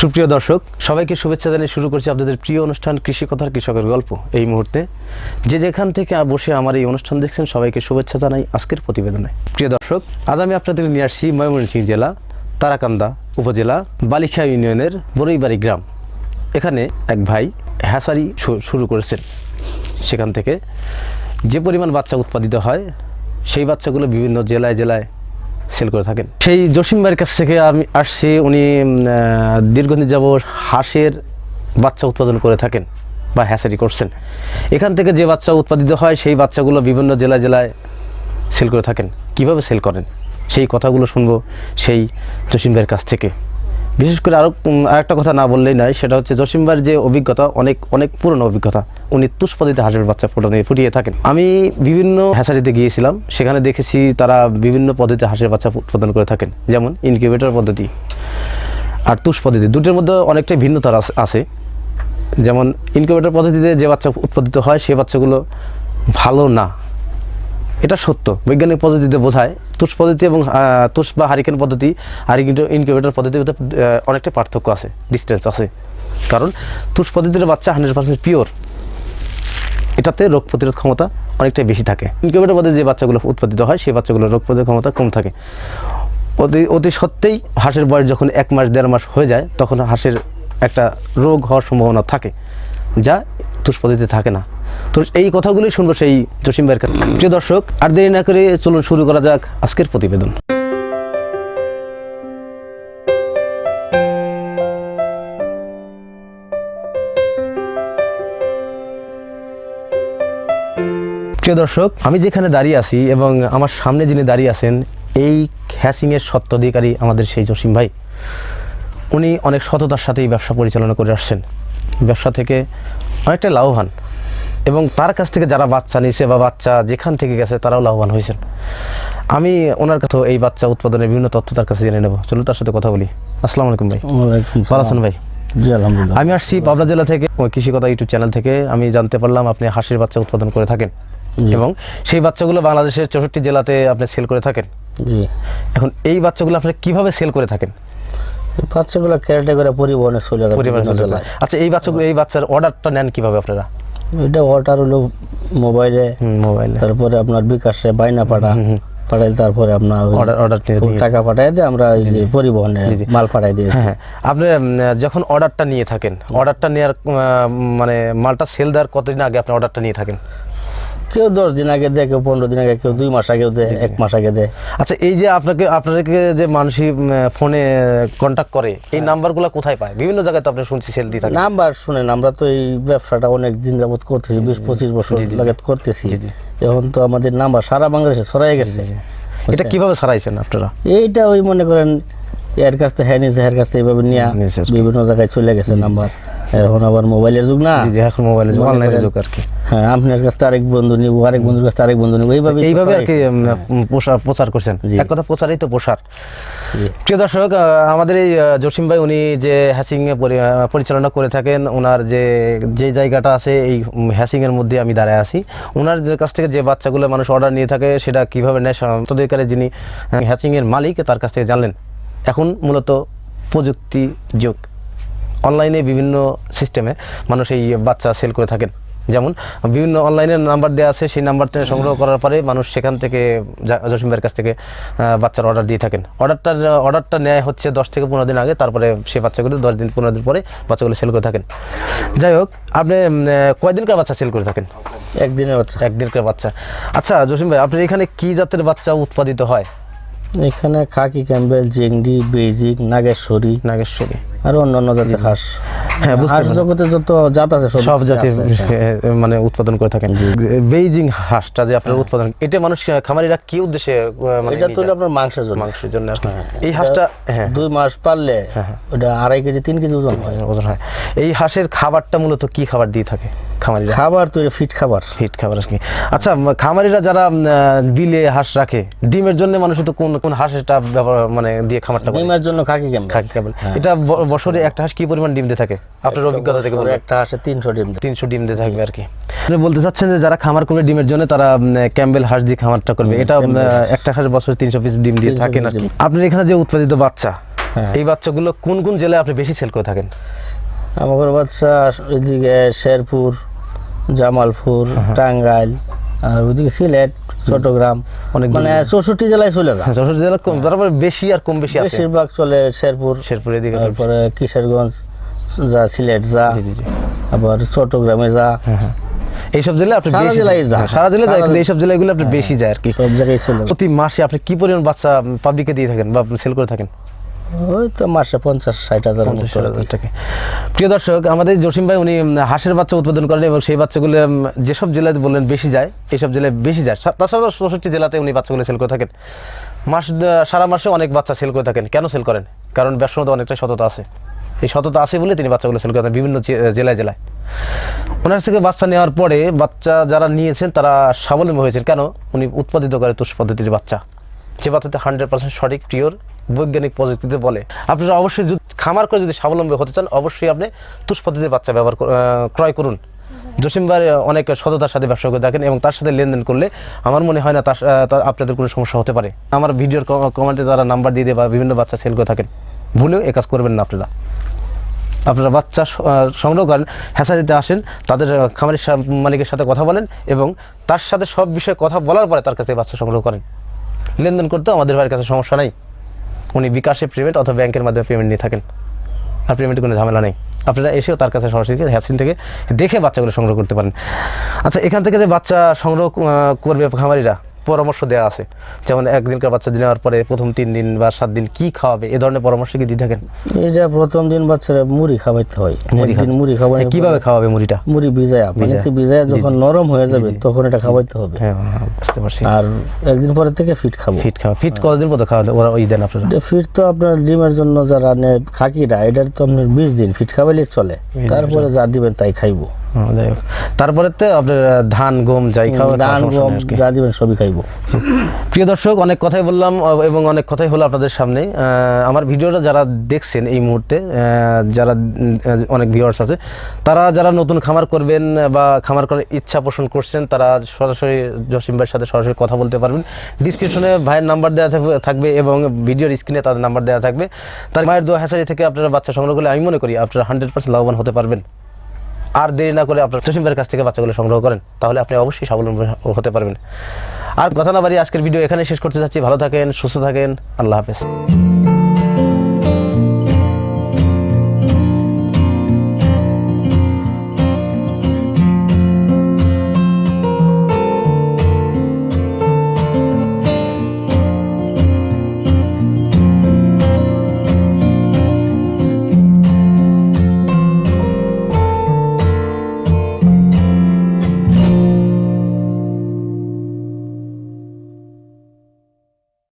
সুপ্রিয় দর্শক, সবাইকে শুভেচ্ছা জানিয়ে শুরু করছি আপনাদের প্রিয় অনুষ্ঠান কৃষি কথার কৃষকের গল্প এই মুহূর্তে। যে যেখান থেকে বসে আমার এই অনুষ্ঠান দেখছেন, সবাইকে শুভেচ্ছা জানাই আজকের প্রতিবেদনে। প্রিয় দর্শক, আজ আমি আপনাদের নিয়ে আসছি ময়মনসিংহ জেলা, তারাকান্দা উপজেলা, বালিখা ইউনিয়নের বরৈবাড়ি গ্রাম। এখানে এক ভাই হ্যাসারি শুরু করেছেন। সেখান থেকে যে পরিমাণ বাচ্চা উৎপাদিত হয়, সেই বাচ্চাগুলো বিভিন্ন জেলায় জেলায় সেল করে থাকেন। সেই জসিম ভাইয়ের কাছ থেকে আমি আসছি, উনি দীর্ঘদিন যাব হাঁসের বাচ্চা উৎপাদন করে থাকেন বা হ্যাসারি করছেন। এখান থেকে যে বাচ্চা উৎপাদিত হয়, সেই বাচ্চাগুলো বিভিন্ন জেলায় জেলায় সেল করে থাকেন। কীভাবে সেল করেন? সেই কথাগুলো শুনব সেই জসিম ভাইয়ের কাছ থেকে। বিশেষ করে আরও আরেকটা কথা না বললেই নয়, সেটা হচ্ছে জসিমবার যে অভিজ্ঞতা, অনেক অনেক পুরনো অভিজ্ঞতা, উনি তুষপদিতে হাঁসের বাচ্চা ফুটানো ফুটিয়ে থাকেন। আমি বিভিন্ন হ্যাসারিতে গিয়েছিলাম, সেখানে দেখেছি তারা বিভিন্ন পদ্ধতিতে হাঁসের বাচ্চা উৎপাদন করে থাকেন, যেমন ইনকিউবেটর পদ্ধতি আর তুষ পদ্ধতি দুটোর মধ্যে অনেকটাই ভিন্নতা আছে। যেমন ইনকিউবেটর পদ্ধতিতে যে বাচ্চা উৎপাদিত হয় সেই বাচ্চাগুলো ভালো না। এটা সত্য, বৈজ্ঞানিক পদ্ধতিতে বোঝায় তুষ পদ্ধতি এবং তুষ বা হারিকেন পদ্ধতি আর ইনকিউবেটর পদ্ধতির মধ্যে অনেকটা পার্থক্য আছে ডিস্টেন্স আছে। কারণ তুষ পদ্ধতির বাচ্চা হান্ড্রেড পার্সেন্ট পিওর এটাতে রোগ প্রতিরোধ ক্ষমতা অনেকটাই বেশি থাকে। ইনকিউবেটর পদ্ধতি যে বাচ্চাগুলো উৎপাদিত হয়, সেই বাচ্চাগুলোর রোগ প্রতিরোধ ক্ষমতা কম থাকে। অতি অতি সত্ত্বেই হাঁসের বয়স যখন এক মাস, দেড় মাস হয়ে যায়, তখন হাঁসের একটা রোগ হওয়ার সম্ভাবনা থাকে, যা তুষ পদ্ধতিতে থাকে না। তো এই কথাগুলোই শুনব সেই জসিম ভাইয়ের কাছে। প্রিয় দর্শক, আর দেরি না করে চলুন শুরু করা যাক আজকের প্রতিবেদন। প্রিয় দর্শক, আমি যেখানে দাঁড়িয়ে আছি এবং আমার সামনে যিনি দাঁড়িয়ে আছেন, এই হ্যাসিংয়ের সত্ত্বাধিকারী আমাদের সেই জসিম ভাই। উনি অনেক সততার সাথে এই ব্যবসা পরিচালনা করে আসছেন। ব্যবসা থেকে অনেকটা লাভবান। এবং তার কাছ থেকে যারা বাচ্চা নিয়েছে বা বাচ্চা যেখান থেকে গেছে তারাও লাভবান হয়েছেন। আমি ওনার কাছে এই বাচ্চা উৎপাদনের বিভিন্ন তথ্য তার কাছে জেনে নেব। চলুন তার সাথে কথা বলি। আসসালামু আলাইকুম ভাই। ভালো ভাই? জি আলহামদুলিল্লাহ। আমি আসছি পাবনা জেলা থেকে কৃষি কথা ইউটিউব চ্যানেল থেকে। আমি জানতে পারলাম আপনি হাঁসের বাচ্চা উৎপাদন করে থাকেন। এবং সেই বাচ্চাগুলো বাংলাদেশের চৌষট্টি জেলাতে আপনি সেল করে থাকেন। জি। এখন এই বাচ্চাগুলো আপনি কীভাবে সেল করে থাকেন? বাচ্চাগুলো ক্যারেটে করে পরিবহনে চলে জেলায়। আচ্ছা এই বাচ্চাগুলো এই বাচ্চার অর্ডারটা নেন কীভাবে আপনারা? এটা অর্ডার হলো মোবাইলে মোবাইলে তারপরে আপনার বিকাশে বাইনা পাঠা পাঠাই তারপরে আপনার অর্ডার টাকা পাঠাই দিয়ে আমরা ওই যে পরিবহনে মাল পাঠাই দিই হ্যাঁ হ্যাঁ। আপনি যখন অর্ডারটা নিয়ে থাকেন অর্ডারটা নেওয়ার মানে মালটা সেল দেওয়ার কতদিন আগে আপনি অর্ডারটা নিয়ে থাকেন? কেউ দশ দিন আগে দেয় কেউ পনেরো দিন আগে কেউ দুই মাস আগে দেয় এক মাস আগে দেয়। আচ্ছা এই যে আপনাকে আপনাদেরকে যে মানুষই ফোনে কন্ট্যাক্ট করে এই নাম্বারগুলো কোথায় পায়? বিভিন্ন জায়গায় তো আপনি শুনছি সেল দিয়ে থাকেন। নাম্বার শুনেন আমরা তো এই ব্যবসাটা অনেক দিন যাবত করতেছি বিশ পঁচিশ বছর লাগাত করতেছি। এখন তো আমাদের নাম্বার সারা বাংলাদেশে ছড়াই গেছে। এটা কীভাবে সারাইছেন আপনারা? এইটা ওই মনে করেন এর কাছ থেকে হ্যাঁ নিয়েছে এর কাছ থেকে এইভাবে নিয়ে বিভিন্ন জায়গায় চলে গেছে নাম্বার। এখন আবার মোবাইলের যুগ না? জি এখন মোবাইলের মনে অনলাইনে করেন- যোগ আর কি। হ্যাঁ আপনার কাছে আরেক বন্ধু নিব আরেক বন্ধুর কাছ আরেক বন্ধু নিব এইভাবে এইভাবে আর কি উম, প্রসার প্রচার করছেন। এক কথা প্রচারই তো প্রসার। প্রিয় দর্শক আমাদের এই জসিম ভাই উনি যে হ্যাসিং এ পরিচালনা করে থাকেন ওনার যে যে জায়গাটা আছে এই হ্যাসিং এর মধ্যে আমি দাঁড়ায় আছি। ওনার কাছ থেকে যে বাচ্চাগুলো মানুষ অর্ডার নিয়ে থাকে সেটা কীভাবে নেয় তদধিকারে যিনি হ্যাসিং এর মালিক তার কাছ থেকে জানলেন। এখন মূলত প্রযুক্তি যুগ। অনলাইনে বিভিন্ন সিস্টেমে মানুষ এই বাচ্চা সেল করে থাকেন। যেমন বিভিন্ন অনলাইনে নাম্বার দেওয়া আছে সেই নাম্বার থেকে সংগ্রহ করার পরে মানুষ সেখান থেকে জসিম ভাইয়ের কাছ থেকে বাচ্চার অর্ডার দিয়ে থাকেন। অর্ডারটা অর্ডারটা নেয় হচ্ছে দশ থেকে পনেরো দিন আগে তারপরে সেই বাচ্চাগুলো দশ দিন পনেরো দিন পরে বাচ্চাগুলো সেল করে থাকেন। যাই হোক আপনি কয়দিনকার বাচ্চা সেল করে থাকেন? একদিনের বাচ্চা। একদিনকার বাচ্চা। আচ্ছা জসিম ভাই আপনার এখানে কি জাতের বাচ্চা উৎপাদিত হয়? এখানে খাকি ক্যাম্বেল জেংডি বেজিং নাগেশ্বরী। নাগেশ্বরী। আর অন্যান্য জাতের হাঁস। হ্যাঁ, হাঁস জগতে যত জাত আছে সব জাতি মানে উৎপাদন করে থাকেন। বেইজিং হাঁসটা যে আপনার উৎপাদন এটা মানুষ খামারিরা কি উদ্দেশ্যে মানে এটা তো আপনার মাংসের জন্য। মাংসের জন্য আর এই হাঁসটা হ্যাঁ। দুই মাস পারলে ওটা আড়াই কেজি তিন কেজি ওজন হয়। ওজন হয়। এই হাঁসের খাবারটা মূলত কি খাবার দিয়ে থাকে? খামারিরা? খাবার তো ফিট খাবার। ফিট খাবার আর কি। আচ্ছা খামারিরা যারা বিলে হাঁস রাখে ডিমের জন্য মানুষ তো কোন কোন হাঁসটা ব্যবহার মানে দিয়ে খামারটা ডিমের জন্য খাকি খাকি কেবল এটা বছরে একটা হাঁস কি পরিমাণ ডিম দিয়ে থাকে? আপনার অভিজ্ঞতা থেকে। একটা হাঁসে তিনশো ডিম। তিনশো ডিম দিয়ে থাকবে আর কি। বলতে চাচ্ছেন যে যারা খামার করবে ডিমের জন্য তারা ক্যাম্বেল হাঁস দিয়ে খামারটা করবে। এটা একটা হাঁস বছরে তিনশো পিস ডিম দিয়ে থাকে না আপনার এখানে যে উৎপাদিত বাচ্চা হ্যাঁ। এই বাচ্চাগুলো কোন কোন জেলায় আপনি বেশি সেল করে থাকেন? আমার বাচ্চা এদিকে শেরপুর জামালপুর টাঙ্গাইল আর ওইদিকে সিলেট চট্টগ্রাম অনেক মানে চৌষট্টি জেলায় চলে যায়। চৌষট্টি যশোর জেলা কম তারপরে বেশি আর কম বেশি বেশিরভাগ চলে শেরপুর শেরপুর এদিকে তারপরে কিশোরগঞ্জ যা সিলেট যা। আবার চট্টগ্রামে যা। এইসব জেলায় আপনি সারা বেশি জেলায় যায়। হ্যাঁ, সারা জেলায় যায় কিন্তু এইসব জেলাগুলো আপনি বেশি যায় আর কি। সব জায়গায় চলে প্রতি মাসে আপনি কি পরিমাণ বাচ্চা পাবলিকে দিয়ে থাকেন বা সেল করে থাকেন? ওই তো মাসে পঞ্চাশ ষাট হাজার টাকা। প্রিয় দর্শক আমাদের জসিম ভাই উনি হাঁসের বাচ্চা উৎপাদন করেন এবং সেই বাচ্চাগুলো যেসব জেলায় বললেন বেশি যায় এইসব জেলায় বেশি যায়। তাছাড়া চৌষট্টি জেলাতে উনি বাচ্চাগুলো সেল করে থাকেন। মাস সারা মাসে অনেক বাচ্চা সেল করে থাকেন। কেন সেল করেন? কারণ ব্যবসার মধ্যে অনেকটা সততা আছে। এই সততা আছে বলে তিনি বাচ্চাগুলো সেল করে থাকেন বিভিন্ন জেলায় জেলায়। ওনার থেকে বাচ্চা নেওয়ার পরে বাচ্চা যারা নিয়েছেন তারা স্বাবলম্বী হয়েছেন। কেন? উনি উৎপাদিত করে তুষ পদ্ধতির বাচ্চা। যে বাচ্চাতে হান্ড্রেড পার্সেন্ট সঠিক পিওর বৈজ্ঞানিক প্রযুক্তিতে বলে। আপনারা অবশ্যই খামার করে যদি স্বাবলম্বী হতে চান, অবশ্যই আপনি তুষ বাচ্চা ব্যবহার ক্রয় করুন। জসিমবার অনেক সততার সাথে ব্যবসা করে দেখেন এবং তার সাথে লেনদেন করলে আমার মনে হয় না তার আপনাদের কোনো সমস্যা হতে পারে। আমার ভিডিওর কমেন্টে তারা নাম্বার দিয়ে দিয়ে বা বিভিন্ন বাচ্চা সেল করে থাকেন। ভুলেও এ কাজ করবেন না আপনারা। আপনারা বাচ্চা সংগ্রহ করেন হ্যাসারিতে আসেন, তাদের খামারের মালিকের সাথে কথা বলেন এবং তার সাথে সব বিষয়ে কথা বলার পরে তার কাছে বাচ্চা সংগ্রহ করেন। লেনদেন করতে আমাদের ভাইয়ের কাছে সমস্যা নাই। উনি বিকাশে পেমেন্ট অথবা ব্যাংকের মাধ্যমে পেমেন্ট নিয়ে থাকেন। আর পেমেন্টের কোনো ঝামেলা নেই। আপনারা এসেও তার কাছে সরাসরি হ্যাসিন থেকে দেখে বাচ্চাগুলো সংগ্রহ করতে পারেন। আচ্ছা এখান থেকে যে বাচ্চা সংগ্রহ করবে খামারিরা পরামর্শ দেওয়া আছে। যেমন একদিনকার বাচ্চা নেওয়ার পরে প্রথম তিন দিন বা সাত দিন কি খাওয়াবে এ ধরনের পরামর্শ কি দিয়ে থাকেন? এই যে প্রথম দিন বাচ্চারা মুড়ি খাওয়াইতে হয়। খাওয়া- মুড়ি খাওয়াই কীভাবে খাওয়াবে মুড়িটা? মুড়ি ভিজায়া পানিতে ভিজায়া যখন নরম হয়ে যাবে তখন এটা খাওয়াইতে হবে। হ্যাঁ হ্যাঁ, বুঝতে পারছি। আর একদিন পরে থেকে ফিট খাব। ফিট খাওয়া। ফিট কতদিন পর খাওয়া ওরা ওই দেন আপনারা? ফিট তো আপনার ডিমের জন্য যারা খাকিরা এটার তো আপনার বিশ দিন ফিট খাওয়াইলে চলে। তারপরে যা দিবেন তাই খাইবো। হ্যাঁ, যাই হোক। তারপরে তো আপনার ধান গম যাই খাওয়া ধান গম যা দিবেন সবই খাইবো। প্রিয় দর্শক অনেক কথাই বললাম এবং অনেক কথাই হলো আপনাদের সামনে। আমার ভিডিওটা যারা দেখছেন এই মুহূর্তে যারা অনেক ভিউয়ার্স আছে তারা যারা নতুন খামার করবেন বা খামার করার ইচ্ছা পোষণ করছেন তারা সরাসরি জসিম ভাইয়ের সাথে সরাসরি কথা বলতে পারবেন। ডিসক্রিপশনে ভাইয়ের নাম্বার দেওয়া থাকবে- থাকবে এবং ভিডিওর স্ক্রিনে তাদের নাম্বার দেওয়া থাকবে। তার মায়ের দোয়া হ্যাসারি থেকে আপনারা বাচ্চা সংগ্রহ করলে আমি মনে করি আপনারা হান্ড্রেড পার্সেন্ট লাভবান হতে পারবেন। আর দেরি না করে আপনার জসিম কাছ থেকে বাচ্চাগুলো সংগ্রহ করেন, তাহলে আপনি অবশ্যই স্বাবলম্বী হতে পারবেন। আর কথা না বাড়ি আজকের ভিডিও এখানে শেষ করতে চাচ্ছি ভালো থাকেন, সুস্থ থাকেন। আল্লাহ হাফেজ।